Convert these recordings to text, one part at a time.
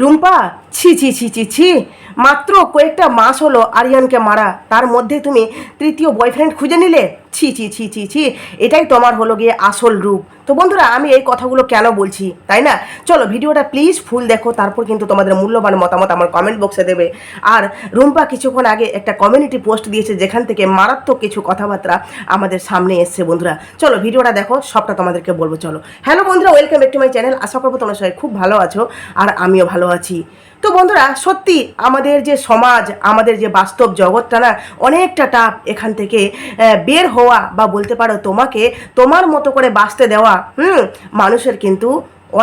রুম্পা, ছি ছি ছি ছি ছি। মাত্র কয়েকটা মাস হলো আরিয়ানকে মারা। তার মধ্যে তুমি তৃতীয় বয়ফ্রেন্ড খুঁজে নিলে? ছি ছি ছি ছি ছি, এটাই তোমার হলো গিয়ে আসল রূপ। তো বন্ধুরা, আমি এই কথাগুলো কেন বলছি, তাই না? চলো, ভিডিওটা প্লিজ ফুল দেখো, তারপর কিন্তু তোমাদের মূল্যবান মতামত আমার কমেন্ট বক্সে দেবে। আর রুম্পা কিছুক্ষণ আগে একটা কমিউনিটি পোস্ট দিয়েছে, যেখান থেকে মারাত্মক কিছু কথাবার্তা আমাদের সামনে এসছে, বন্ধুরা। চলো, ভিডিওটা দেখো, সবটা তোমাদেরকে বলব, চলো। হ্যালো বন্ধুরা welcome back to my channel আশা করব তোমরা সবাই খুব ভালো আছো, আর আমিও ভালো আছি। তো বন্ধুরা, সত্যি আমাদের যে সমাজ, আমাদের যে বাস্তব জগৎটা না, অনেকটা টাফ এখান থেকে বের বের হওয়া বা বলতে পারো তোমাকে তোমার মতো করে বাঁচতে দেওয়া, হুম, মানুষের কিন্তু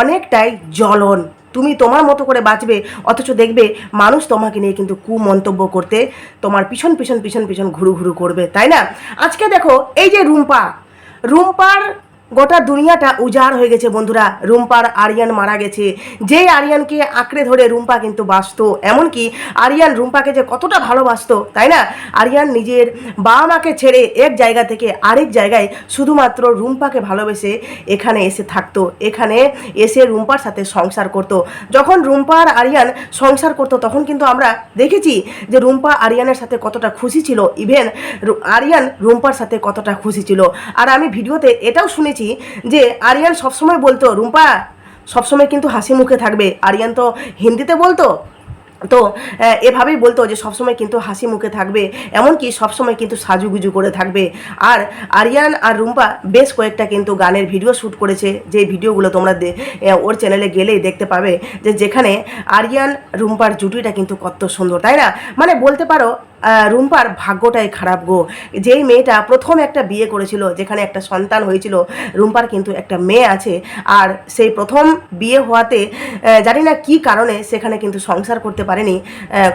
অনেকটাই জ্বলন। তুমি তোমার মতো করে বাঁচবে, অথচ দেখবে মানুষ তোমাকে নিয়ে কিন্তু কুমন্তব্য করতে তোমার পিছন পিছন পিছন পিছন ঘুরু ঘুরু করবে, তাই না? আজকে দেখো এই যে রুম্পা, রুম্পার গোটা দুনিয়াটা উজাড় হয়ে গেছে বন্ধুরা। রুম্পার আরিয়ান মারা গেছে। যেই আরিয়ানকে আঁকড়ে ধরে রুম্পা কিন্তু বাঁচতো। এমনকি আরিয়ান রুম্পাকে যে কতটা ভালোবাসতো, তাই না? আরিয়ান নিজের বাবা মাকে ছেড়ে এক জায়গা থেকে আরেক জায়গায় শুধুমাত্র রুম্পাকে ভালোবেসে এখানে এসে থাকতো। এখানে এসে রুম্পার সাথে সংসার করতো। যখন রুম্পা আর আরিয়ান সংসার করতো, তখন কিন্তু আমরা দেখেছি যে রুম্পা আরিয়ানের সাথে কতটা খুশি ছিল। ইভেন আরিয়ান রুম্পার সাথে কতটা খুশি ছিল। আর আমি ভিডিওতে এটাও শুনেছি যে আরিয়ান সবসময় বলতো, রুম্পা, সবসময় কিন্তু হাসি মুখে থাকবে। আরিয়ান তো হিন্দিতে বলতো? তো এভাবেই বলতো যে সবসময় কিন্তু হাসি মুখে থাকবে, এমনকি সবসময় কিন্তু সাজুগুজু করে থাকবে। আর আরিয়ান আর রুম্পা বেশ কয়েকটা কিন্তু গানের ভিডিও শ্যুট করেছে, যে ভিডিওগুলো তোমরা ওর চ্যানেলে গেলেই দেখতে পাবে যে যেখানে আরিয়ান, রুম্পার জুটিটা কিন্তু কত সুন্দর, তাই না? মানে বলতে পারো রুম্পার ভাগ্যটাই খারাপ গো। যেই মেয়েটা প্রথম একটা বিয়ে করেছিল, যেখানে একটা সন্তান হয়েছিল, রুম্পার কিন্তু একটা মেয়ে আছে। আর সেই প্রথম বিয়ে হওয়াতে জানি না কী কারণে সেখানে কিন্তু সংসার করতে পারেনি।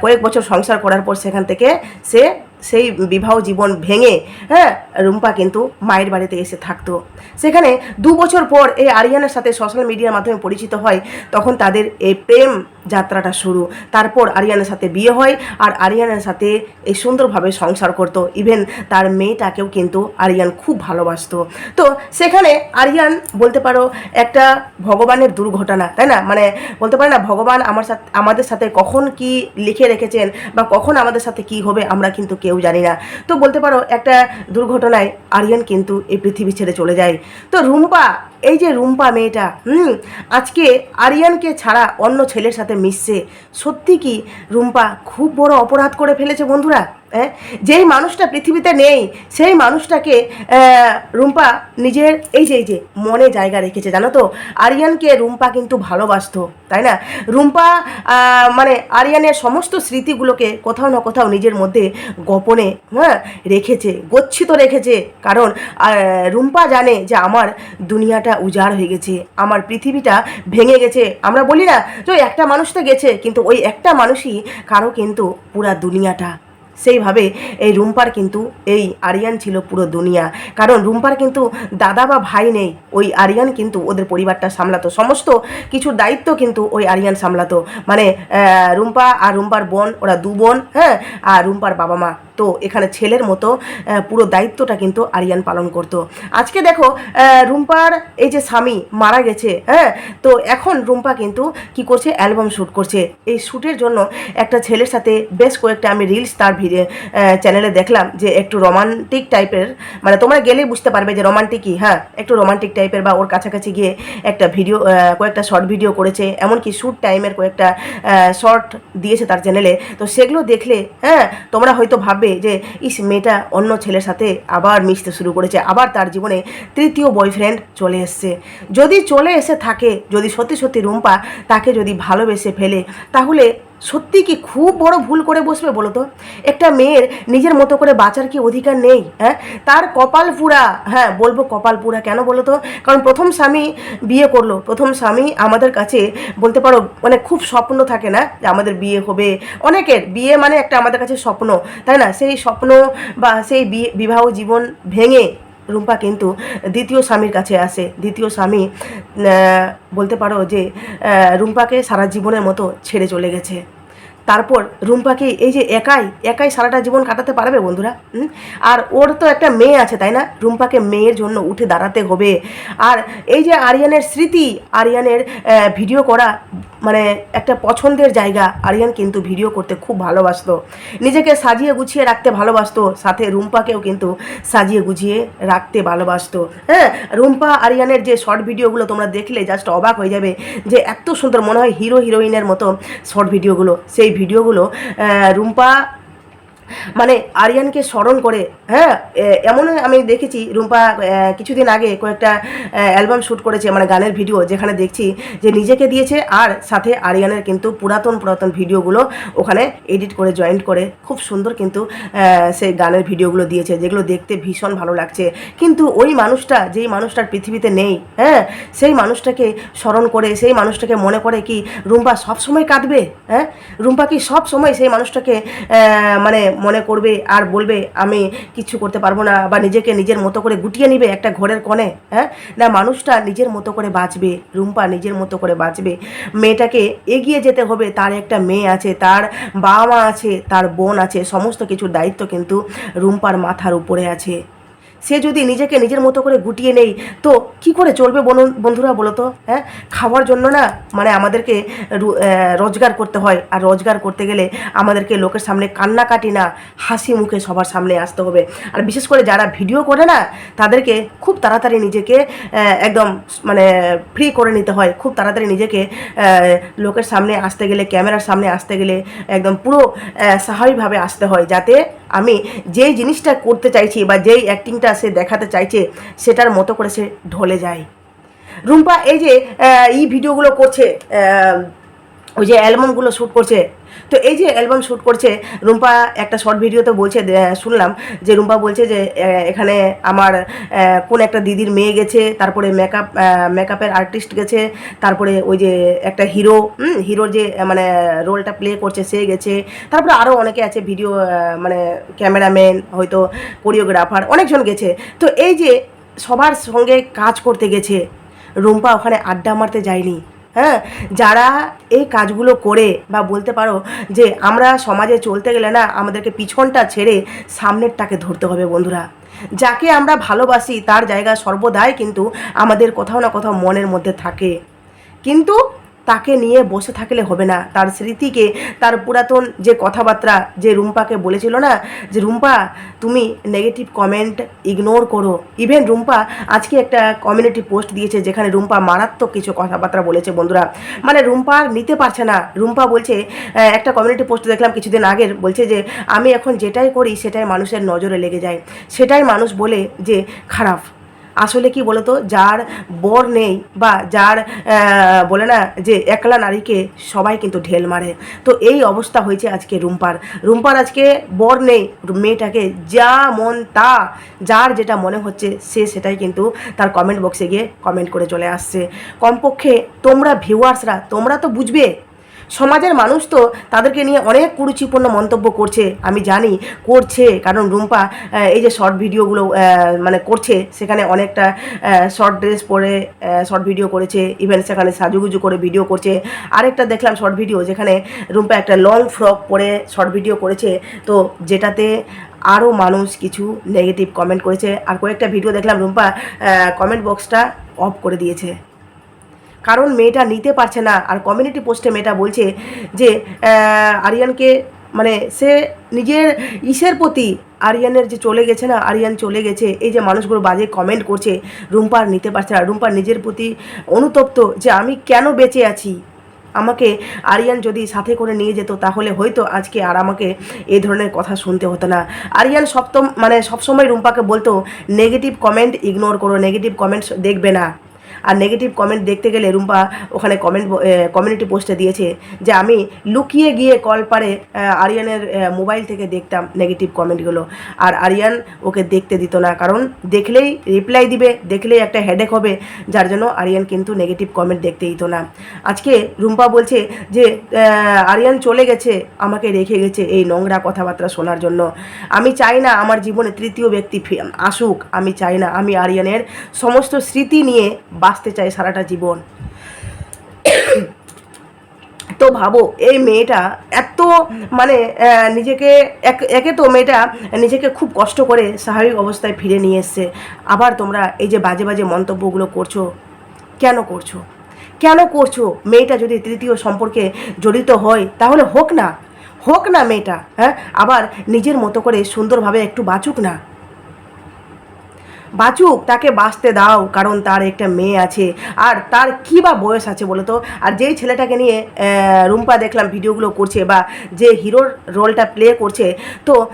কয়েক বছর সংসার করার পর সেখান থেকে সে সেই বিবাহ জীবন ভেঙে হ্যাঁ রুম্পা কিন্তু মায়ের বাড়িতে এসে থাকতো। সেখানে দু বছর পর এই আরিয়ানের সাথে সোশ্যাল মিডিয়ার মাধ্যমে পরিচিত হয়, তখন তাদের এই প্রেম যাত্রাটা শুরু। তারপর আরিয়ানের সাথে বিয়ে হয় আর আরিয়ানের সাথে এই সুন্দরভাবে সংসার করতো। ইভেন তার মেয়েটাকেও কিন্তু আরিয়ান খুব ভালোবাসতো। তো সেখানে আরিয়ান, বলতে পারো, একটা ভগবানের দুর্ঘটনা, তাই না? মানে বলতে পারে না, ভগবান আমার সাথে, আমাদের সাথে কখন কি লিখে রেখেছেন বা কখন আমাদের সাথে কি হবে, আমরা কিন্তু কেউ জানি না। তো বলতে পারো, একটা দুর্ঘটনায় আরিয়ান কিন্তু এই পৃথিবী ছেড়ে চলে যায়। তো রুম্পা, এই যে রুম্পা মেয়েটা, হুম, আজকে আরিয়ানকে ছাড়া অন্য ছেলের সাথে মিশছে। সত্যি কি রুম্পা খুব বড় অপরাধ করে ফেলেছে বন্ধুরা? হ্যাঁ? যেই মানুষটা পৃথিবীতে নেই, সেই মানুষটাকে রুম্পা নিজের, এই যে এই যে, মনে জায়গা রেখেছে, জানো তো? আরিয়ানকে রুম্পা কিন্তু ভালোবাসতো, তাই না? রুম্পা মানে আরিয়ানের সমস্ত স্মৃতিগুলোকে কোথাও না কোথাও নিজের মধ্যে গোপনে হ্যাঁ রেখেছে, গচ্ছিত রেখেছে। কারণ রুম্পা জানে যে আমার দুনিয়াটা উজাড় হয়ে গেছে, আমার পৃথিবীটা ভেঙে গেছে। আমরা বলি না ওই একটা মানুষ তো গেছে, কিন্তু ওই একটা মানুষই কারও কিন্তু পুরা দুনিয়াটা সেইভাবে এই রুম্পার কিন্তু এই আরিয়ান ছিল পুরো দুনিয়া। কারণ রুম্পার কিন্তু দাদা বা ভাই নেই, ওই আরিয়ান কিন্তু ওদের পরিবারটা সামলাতো। সমস্ত কিছু দায়িত্ব কিন্তু ওই আরিয়ান সামলাতো। মানে রুম্পা আর রুম্পার বোন, ওরা দু বোন হ্যাঁ আর রুম্পার বাবা মা। তো এখানে ছেলের মতো পুরো দায়িত্বটা কিন্তু আরিয়ান পালন করতো। আজকে দেখো রুম্পার এই যে স্বামী মারা গেছে হ্যাঁ তো এখন রুম্পা কিন্তু কি করছে? অ্যালবাম শ্যুট করছে। এই শ্যুটের জন্য একটা ছেলের সাথে বেশ কয়েকটা আমি রিলস তার ভিডিও চ্যানেলে দেখলাম যে একটু রোমান্টিক টাইপের মানে তোমরা গেলেই বুঝতে পারবে যে রোমান্টিকই হ্যাঁ একটু রোমান্টিক টাইপের বা ওর কাছাকাছি গিয়ে একটা ভিডিও কয়েকটা শর্ট ভিডিও করেছে, এমনকি শ্যুট টাইমের কয়েকটা শর্ট দিয়েছে তার চ্যানেলে তো সেগুলো দেখলে হ্যাঁ তোমরা হয়তো ভাববে যে, ইস, মেয়েটা অন্য ছেলের সাথে আবার মিশতে শুরু করেছে, আবার তার জীবনে তৃতীয় বয়ফ্রেন্ড চলে এসছে। যদি চলে এসে থাকে, যদি সত্যি সত্যি রুম্পা তাকে যদি ভালোবেসে ফেলে, তাহলে সত্যি কি খুব বড় ভুল করে বসবে বলো তো? একটা মেয়ের নিজের মতো করে বাঁচার কি অধিকার নেই হ্যাঁ? তার কপাল পুরা হ্যাঁ বলব কপাল পুরা কেন বলো তো? কারণ প্রথম স্বামী বিয়ে করল, প্রথম স্বামী আমাদের কাছে বলতে পারো মানে খুব স্বপ্ন থাকে না যে আমাদের বিয়ে হবে। অনেকের বিয়ে মানে একটা আমাদের কাছে স্বপ্ন, তাই না? সেই স্বপ্ন বা সেই বিয়ে বিবাহ জীবন ভেঙে রুম্পা কিন্তু দ্বিতীয় স্বামীর কাছে আসে। দ্বিতীয় স্বামী বলতে পারো যে রুম্পাকে সারা জীবনের মতো ছেড়ে চলে গেছে। তারপর রুম্পাকে এই যে একাই একাই সারাটা জীবন কাটাতে পারবে বন্ধুরা? আর ওর তো একটা মেয়ে আছে, তাই না? রুম্পাকে মেয়ের জন্য উঠে দাঁড়াতে হবে। আর এই যে আরিয়ানের স্মৃতি, আরিয়ানের ভিডিও করা মানে একটা পছন্দের জায়গা, আরিয়ান কিন্তু ভিডিও করতে খুব ভালোবাসতো। নিজেকে সাজিয়ে গুছিয়ে রাখতে ভালোবাসতো, সাথে রুম্পাকেও কিন্তু সাজিয়ে গুছিয়ে রাখতে ভালোবাসতো। হ্যাঁ রুম্পা, আরিয়ানের যে শর্ট ভিডিওগুলো তোমরা দেখলে জাস্ট অবাক হয়ে যাবে যে এত সুন্দর মনে হয় হিরো হিরোইনের মতো শর্ট ভিডিওগুলো সেই ভিডিওগুলো রুম্পা মানে আরিয়ানকে স্মরণ করে হ্যাঁ এমন আমি দেখেছি, রুম্পা কিছুদিন আগে কয়েকটা অ্যালবাম শ্যুট করেছে মানে গানের ভিডিও যেখানে দেখছি যে নিজেকে দিয়েছে আর সাথে আরিয়ানের কিন্তু পুরাতন পুরাতন ভিডিওগুলো ওখানে এডিট করে, জয়েন্ট করে, খুব সুন্দর কিন্তু সেই গানের ভিডিওগুলো দিয়েছে, যেগুলো দেখতে ভীষণ ভালো লাগছে। কিন্তু ওই মানুষটা, যেই মানুষটার পৃথিবীতে নেই হ্যাঁ সেই মানুষটাকে স্মরণ করে, সেই মানুষটাকে মনে করে কি রুম্পা সবসময় কাঁদবে হ্যাঁ? রুম্পা কি সবসময় সেই মানুষটাকে মানে মনে করবে আর বলবে, আমি কিছু করতে পারব না। বা নিজেকে নিজের মতো করে গুটিয়ে নিবে একটা ঘরের কোণে হ্যাঁ? না, মানুষটা নিজের মতো করে বাঁচবে, রুম্পা নিজের মতো করে বাঁচবে। মেয়েটাকে এগিয়ে যেতে হবে, তার একটা মেয়ে আছে, তার বাবা মা আছে, তার বোন আছে, সমস্ত কিছুর দায়িত্ব কিন্তু রুম্পার মাথার উপরে আছে। সে যদি নিজেকে নিজের মতো করে গুটিয়ে নেই, তো কি করে চলবে বনু- বন্ধুরা বলো তো হ্যাঁ? খাওয়ার জন্য না মানে আমাদেরকে রোজগার করতে হয়। আর রোজগার করতে গেলে আমাদেরকে লোকের সামনে কান্নাকাটি না, হাসি মুখে সবার সামনে আসতে হবে। আর বিশেষ করে যারা ভিডিও করে না, তাদেরকে খুব তাড়াতাড়ি নিজেকে একদম মানে ফ্রি করে নিতে হয়। খুব তাড়াতাড়ি নিজেকে লোকের সামনে আসতে গেলে, ক্যামেরার সামনে আসতে গেলে একদম পুরো স্বাভাবিকভাবে আসতে হয়। যাতে আমি যেই জিনিসটা করতে চাইছি বা যেই অ্যাক্টিংটা সে দেখাতে চাইছে, সেটার মতো করে সে ঢলে যায়। রুম্পা, এই যে এই ভিডিওগুলো করছে ওই যে অ্যালবামগুলো শ্যুট করছে তো এই যে অ্যালবাম শ্যুট করছে, রুম্পা একটা শর্ট ভিডিওতে বলছে শুনলাম যে রুম্পা বলছে যে এখানে আমার কোন একটা দিদির মেয়ে গেছে, তারপরে মেকআপ মেকআপের আর্টিস্ট গেছে, তারপরে ওই যে একটা হিরো হিরোর যে মানে রোলটা প্লে করছে, সে গেছে, তারপরে আরও অনেকে আছে ভিডিও মানে ক্যামেরাম্যান হয়তো কোরিওগ্রাফার অনেকজন গেছে। তো এই যে সবার সঙ্গে কাজ করতে গেছে, রুম্পা ওখানে আড্ডা মারতে যায়নি হ্যাঁ যারা এই কাজগুলো করে বা বলতে পারো যে আমরা সমাজে চলতে গেলে না আমাদেরকে পিছনটা ছেড়ে সামনেরটাকে ধরতে হবে বন্ধুরা। যাকে আমরা ভালোবাসি তার জায়গা সর্বদাই কিন্তু আমাদের কোথাও না কোথাও মনের মধ্যে থাকে। কিন্তু তাকে নিয়ে বসে থাকলে হবে না। তার স্মৃতিকে, তার পুরাতন যে কথাবার্তা যে রুম্পাকে বলেছিল না, যে রুম্পা, তুমি নেগেটিভ কমেন্ট ইগনোর করো। ইভেন রুম্পা আজকে একটা কমিউনিটি পোস্ট দিয়েছে যেখানে রুম্পা মারাত্মক কিছু কথাবার্তা বলেছে বন্ধুরা। মানে রুম্পা আর নিতে পারছে না। রুম্পা বলছে একটা কমিউনিটি পোস্ট দেখলাম কিছুদিন আগের। বলছে যে, আমি এখন যেটাই করি সেটাই মানুষের নজরে লেগে যায়। সেটাই মানুষ বলে যে, খারাপ। আসলে কি বলতো, যার বর নেই বা যার বলে না যে একলা নারীকে সবাই কিন্তু ঢেল মারে। তো এই অবস্থা হয়েছে আজকে রুম্পার। রুম্পার আজকে বর নেই, মেয়েটাকে যা মন তা, যার যেটা মনে হচ্ছে সে সেটাই কিন্তু তার কমেন্ট বক্সে গিয়ে কমেন্ট করে চলে আসছে। কমপক্ষে তোমরা ভিউয়ার্সরা তোমরা তো বুঝবে সমাজের মানুষ তো তাদেরকে নিয়ে অনেক কুরুচিপূর্ণ মন্তব্য করছে, আমি জানি, করছে, কারণ রুম্পা এই যে শর্ট ভিডিওগুলো মানে করছে, সেখানে অনেকটা শর্ট ড্রেস পরে শর্ট ভিডিও করেছে ইভেন সেখানে সাজুগুজু করে ভিডিও করছে। আরেকটা দেখলাম শর্ট ভিডিও যেখানে রুম্পা একটা লং ফ্রক পরে শর্ট ভিডিও করেছে, তো যেটাতে আরও মানুষ কিছু নেগেটিভ কমেন্ট করেছে। আর কয়েকটা ভিডিও দেখলাম, রুম্পা কমেন্ট বক্সটা অফ করে দিয়েছে। কারণ মেয়েটা নিতে পারছে না। আর কমিউনিটি পোস্টে মেয়েটা বলছে যে আরিয়ানকে মানে সে নিজের ইসের প্রতি আরিয়ানের যে চলে গেছে না, আরিয়ান চলে গেছে, এই যে মানুষগুলো বাজে কমেন্ট করছে রুম্পার নিতে পারছে না। রুম্পার নিজের প্রতি অনুতপ্ত যে আমি কেন বেঁচে আছি? আমাকে আরিয়ান যদি সাথে করে নিয়ে যেত, তাহলে হয়তো আজকে আর আমাকে এই ধরনের কথা শুনতে হতো না। আরিয়ান সপ্তম মানে সবসময় রুম্পাকে বলতো নেগেটিভ কমেন্ট ইগনোর করো নেগেটিভ কমেন্টস দেখবে না। আর নেগেটিভ কমেন্ট দেখতে গেলে রুম্পা ওখানে কমেন্ট কমিউনিটি পোস্টে দিয়েছে যে আমি লুকিয়ে গিয়ে কল পারে আরিয়ানের মোবাইল থেকে দেখতাম নেগেটিভ কমেন্টগুলো আর আরিয়ান ওকে দেখতে দিত না, কারণ দেখলেই রিপ্লাই দিবে, দেখলেই একটা হেডেক হবে, যার জন্য আরিয়ান কিন্তু নেগেটিভ কমেন্ট দেখতে দিত না। আজকে রুম্পা বলছে যে আরিয়ান চলে গেছে, আমাকে রেখে গেছে এই নোংরা কথাবার্তা শোনার জন্য। আমি চাই না আমার জীবনে তৃতীয় ব্যক্তি আসুক, আমি চাই না আমি আরিয়ানের সমস্ত স্মৃতি নিয়ে বাঁচতে চাই সারাটা জীবন। তো তো ভাবো, এই মেয়েটা এত মানে নিজেকে এক, একে তো মেয়েটা নিজেকে খুব কষ্ট করে স্বাভাবিক অবস্থায় ফিরে নিয়ে এসছে। আবার তোমরা এই যে বাজে বাজে মন্তব্যগুলো করছ, কেন করছ? কেন করছ? মেয়েটা যদি তৃতীয় সম্পর্কে জড়িত হয়, তাহলে হোক না। হোক না মেয়েটা হ্যাঁ? আবার নিজের মতো করে সুন্দরভাবে একটু বাঁচুক না। বাঁচুক, তাকে বাঁচতে দাও, কারণ তার একটা মেয়ে আছে। আর তার কী বা বয়স আছে বলো তো? আর যেই ছেলেটাকে নিয়ে রুম্পা দেখলাম ভিডিওগুলো করছে বা যে হিরোর রোলটা প্লে করছে, তো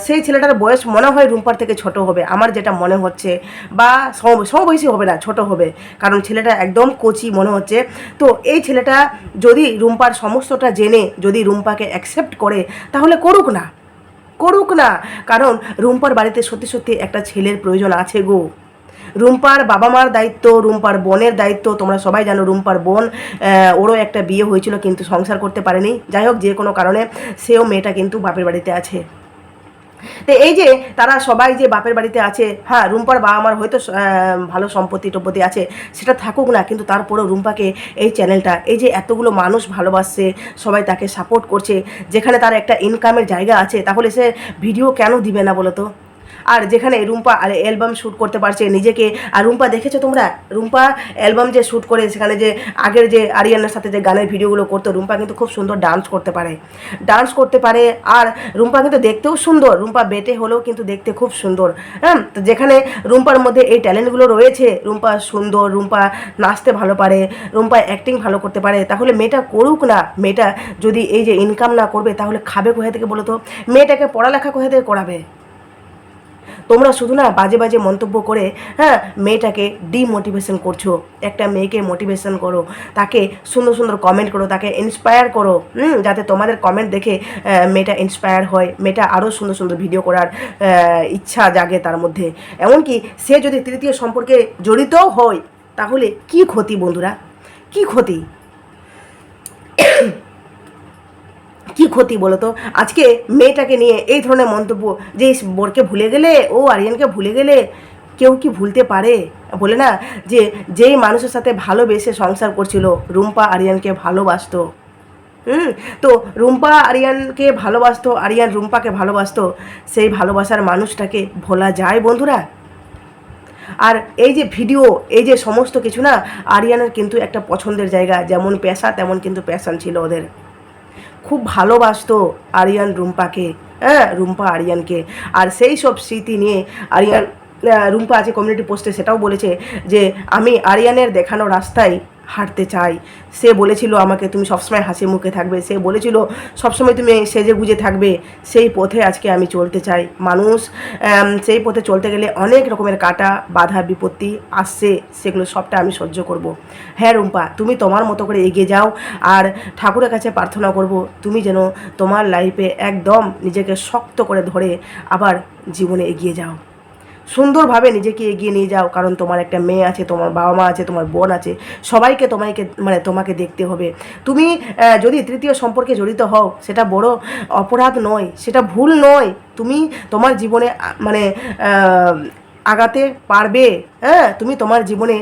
সেই ছেলেটার বয়স মনে হয় রুম্পার থেকে ছোট হবে, আমার যেটা মনে হচ্ছে। বা সম- সমবয়সী হবে না, ছোট হবে, কারণ ছেলেটা একদম কচি মনে হচ্ছে। তো এই ছেলেটা যদি রুম্পার সমস্তটা জেনে, যদি রুম্পাকে অ্যাকসেপ্ট করে, তাহলে করুক না। করুক না। কারণ রুম্পার বাড়িতে সত্যি সত্যি একটা ছেলের প্রয়োজন আছে গো। রুম্পার বাবা মার দায়িত্ব, রুম্পার বোনের দায়িত্ব, তোমরা সবাই জানো রুম্পার বোন ওরও একটা বিয়ে হয়েছিল কিন্তু সংসার করতে পারেনি। যাই হোক, যে কোনো কারণে সেও মেয়েটা কিন্তু বাপের বাড়িতে আছে। তো এই যে তারা সবাই যে বাপের বাড়িতে আছে হ্যাঁ রুম্পার বাবা আমার হয়তো ভালো সম্পত্তি টপত্তি আছে, সেটা থাকুক না, কিন্তু তারপরেও রুম্পাকে এই চ্যানেলটা, এই যে এতগুলো মানুষ ভালোবাসছে, সবাই তাকে সাপোর্ট করছে, যেখানে তার একটা ইনকামের জায়গা আছে, তাহলে সে ভিডিও কেন দিবে না বলতো? আর যেখানে রুম্পা আর অ্যালবাম শ্যুট করতে পারছে নিজেকে। আর রুম্পা, দেখেছ তোমরা? রুম্পা অ্যালবাম যে শ্যুট করে সেখানে যে আগের যে আরিয়ানার সাথে যে গানের ভিডিওগুলো করতো, রুম্পা কিন্তু খুব সুন্দর ডান্স করতে পারে। ডান্স করতে পারে আর রুম্পা কিন্তু দেখতেও সুন্দর। রুম্পা বেটে হলেও কিন্তু দেখতে খুব সুন্দর। হ্যাঁ তো যেখানে রুম্পার মধ্যে এই ট্যালেন্টগুলো রয়েছে, রুম্পা সুন্দর, রুম্পা নাচতে ভালো পারে, রুম্পা অ্যাক্টিং ভালো করতে পারে, তাহলে মেয়েটা করুক না। মেয়েটা যদি এই যে ইনকাম না করবে, তাহলে খাবে কোথা থেকে বলো তো? মেয়েটাকে পড়ালেখা কোথা থেকে করাবে? তোমরা শুধু না বাজে বাজে মন্তব্য করে হ্যাঁ মেয়েটাকে ডিমোটিভেশন করছ। একটা মেয়েকে মোটিভেশন করো, তাকে সুন্দর সুন্দর কমেন্ট করো, তাকে ইন্সপায়ার করো, হুম, যাতে তোমাদের কমেন্ট দেখে মেয়েটা ইন্সপায়ার হয়, মেয়েটা আরও সুন্দর সুন্দর ভিডিও করার ইচ্ছা জাগে তার মধ্যে। এমনকি সে যদি তৃতীয় সম্পর্কে জড়িতও হয়, তাহলে কি ক্ষতি বন্ধুরা? কি ক্ষতি? কি ক্ষতি বলো তো? আজকে মেয়েটাকে নিয়ে এই ধরনের মন্তব্য যে বোরকে ভুলে গেলে, ও আরিয়ানকে ভুলে গেলে কেউ কি ভুলতে পারে? বলে না যে, যেই মানুষের সাথে ভালোবেসে সংসার করছিল, রুম্পা আরিয়ানকে ভালোবাসতো। হুম? তো রুম্পা আরিয়ানকে ভালোবাসতো, আরিয়ান রুম্পাকে ভালোবাসতো, সেই ভালোবাসার মানুষটাকে ভোলা যায় বন্ধুরা। আর এই যে ভিডিও, এই যে সমস্ত কিছু না, আরিয়ানের কিন্তু একটা পছন্দের জায়গা, যেমন পেশা, তেমন কিন্তু প্যাশন ছিল ওদের। খুব ভালোবাসত আরিয়ান রুম্পাকে হ্যাঁ রুম্পা আরিয়ানকে। আর সেই সব স্মৃতি নিয়ে আরিয়ান রুম্পা আছে কমিউনিটি পোস্টে সেটাও বলেছে যে, আমি আরিয়ানের দেখানো রাস্তায় হাঁটতে চাই। সে বলেছিল আমাকে, তুমি সবসময় হাসি মুখে থাকবে। সে বলেছিল, সবসময় তুমি সেজে গুজে থাকবে। সেই পথে আজকে আমি চলতে চাই। মানুষ সেই পথে চলতে গেলে অনেক রকমের কাটা, বাধা, বিপত্তি আসছে। সেগুলো সবটা আমি সহ্য করব। হ্যাঁ রুম্পা, তুমি তোমার মতো করে এগিয়ে যাও আর ঠাকুরের কাছে প্রার্থনা করব, তুমি যেন তোমার লাইফে একদম নিজেকে শক্ত করে ধরে আবার জীবনে এগিয়ে যাও। সুন্দরভাবে নিজেকে এগিয়ে নিয়ে যাও, কারণ তোমার একটা মেয়ে আছে, তোমার বাবা মা আছে, তোমার বোন আছে, সবাইকে তোমাকে মানে তোমাকে দেখতে হবে। তুমি যদি তৃতীয় সম্পর্কে জড়িত হও, সেটা বড় অপরাধ নয়, সেটা ভুল নয়। তুমি তোমার জীবনে মানে আগাতে পারবে হ্যাঁ? তুমি তোমার জীবনে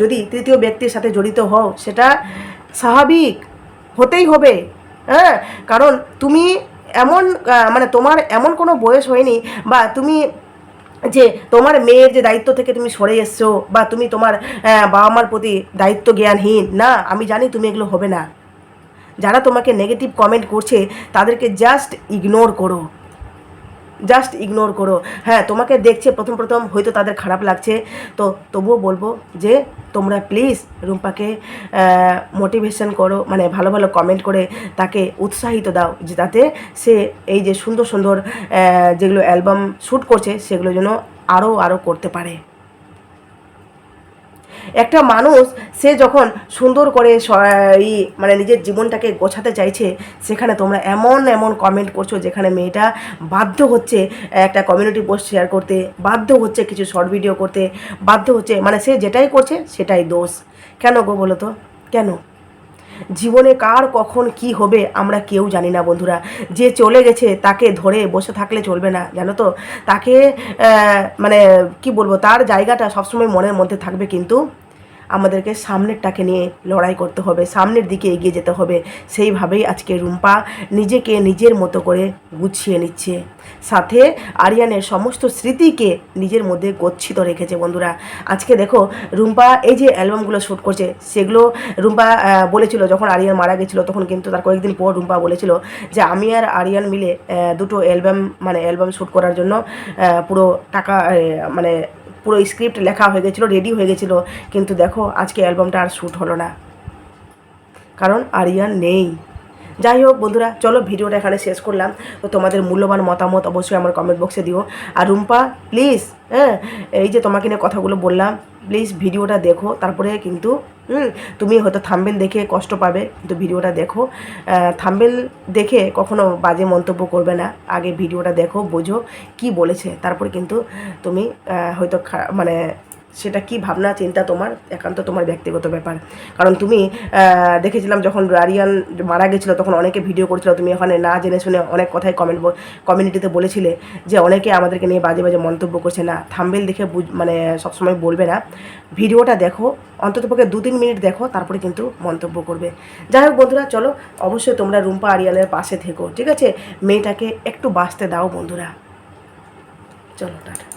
যদি তৃতীয় ব্যক্তির সাথে জড়িত হও, সেটা স্বাভাবিক, হতেই হবে হ্যাঁ? কারণ তুমি এমন মানে তোমার এমন কোনো বয়স হয়নি বা তুমি যে তোমার মেয়ের যে দায়িত্ব থেকে তুমি সরে এসছো বা তুমি তোমার বাবা মার প্রতি দায়িত্ব জ্ঞানহীন, না, আমি জানি তুমি এগুলো হবে না। যারা তোমাকে নেগেটিভ কমেন্ট করছে, তাদেরকে জাস্ট ইগনোর করো। জাস্ট ইগনোর করো। হ্যাঁ তোমাকে দেখছে, প্রথম প্রথম হয়তো তাদের খারাপ লাগছে। তো তবুও বলব যে, তোমরা প্লিজ রুম্পাকে মোটিভেশন করো মানে ভালো ভালো কমেন্ট করে তাকে উৎসাহিত দাও, যে যাতে সে এই যে সুন্দর সুন্দর যেগুলো অ্যালবাম শ্যুট করছে, সেগুলো যেন আরও আরও করতে পারে। একটা মানুষ, সে যখন সুন্দর করে ই মানে নিজের জীবনটাকে গোছাতে চাইছে, সেখানে তোমরা এমন এমন কমেন্ট করছ যেখানে মেয়েটা বাধ্য হচ্ছে একটা কমিউনিটি পোস্ট শেয়ার করতে, বাধ্য হচ্ছে কিছু শর্ট ভিডিও করতে, বাধ্য হচ্ছে মানে সে যেটাই করছে, সেটাই দোষ। কেন গো বলো তো? কেন? জীবনে কার কখন কি হবে আমরা কেউ জানি না বন্ধুরা। যে চলে গেছে তাকে ধরে বসে থাকলে চলবে না, জানো তো? তাকে মানে কি বলব, তার জায়গাটা সবসময় মনের মধ্যে থাকবে কিন্তু আমাদেরকে সামনেরটাকে নিয়ে লড়াই করতে হবে, সামনের দিকে এগিয়ে যেতে হবে। সেইভাবেই আজকে রুম্পা নিজেকে নিজের মতো করে গুছিয়ে নিচ্ছে। সাথে আরিয়ানের সমস্ত স্মৃতিকে নিজের মধ্যে গচ্ছিত রেখেছে বন্ধুরা। আজকে দেখো রুম্পা এই যে অ্যালবামগুলো শ্যুট করছে, সেগুলো রুম্পা বলেছিল যখন আরিয়ান মারা গেছিল, তখন কিন্তু তার কয়েকদিন পর রুম্পা বলেছিল যে আমি আর আরিয়ান মিলে দুটো অ্যালবাম মানে অ্যালবাম শ্যুট করার জন্য পুরো টাকা মানে পুরো স্ক্রিপ্ট লেখা হয়ে গেছিল রেডি হয়ে গেছিল। কিন্তু দেখো, আজকে অ্যালবামটা আর শ্যুট হলো না। কারণ আরিয়ান নেই। যাই হোক বন্ধুরা, চলো ভিডিওটা এখানে শেষ করলাম। তো তোমাদের মূল্যবান মতামত অবশ্যই আমার কমেন্ট বক্সে দিও। আর রুম্পা প্লিজ হ্যাঁ এই যে তোমাকে নিয়ে কথাগুলো বললাম প্লিজ ভিডিওটা দেখো। তারপরে কিন্তু তুমি হয়তো থাম্বেল দেখে কষ্ট পাবে, কিন্তু ভিডিওটা দেখো। থাম্বেল দেখে কখনো বাজে মন্তব্য করবে না। আগে ভিডিওটা দেখো, বোঝো কি বলেছে। তারপরে কিন্তু তুমি হয়তো মানে সেটা কি ভাবনা, চিন্তা তোমার? একান্ত তোমার ব্যক্তিগত ব্যাপার। কারণ তুমি দেখেছিলাম যখন রারিয়ান মারা গেছিল, তখন অনেকে ভিডিও করছিল, তুমি ওখানে না জেনে শুনে অনেক কথাই কমেন্ট কমিউনিটিতে বলেছিলে যে অনেকে আমাদেরকে নিয়ে বাজে বাজে মন্তব্য করছে। না, থাম্বেল দেখে মানে সবসময় বলবে না। ভিডিওটা দেখো অন্ততপক্ষে দু তিন মিনিট দেখো, তারপরে কিন্তু মন্তব্য করবে। যাই হোক বন্ধুরা, চলো, অবশ্যই তোমরা রুম্পা আরিয়ানের পাশে থেকো, ঠিক আছে? মেয়েটাকে একটু বাঁচতে দাও বন্ধুরা। চলো, টাটা।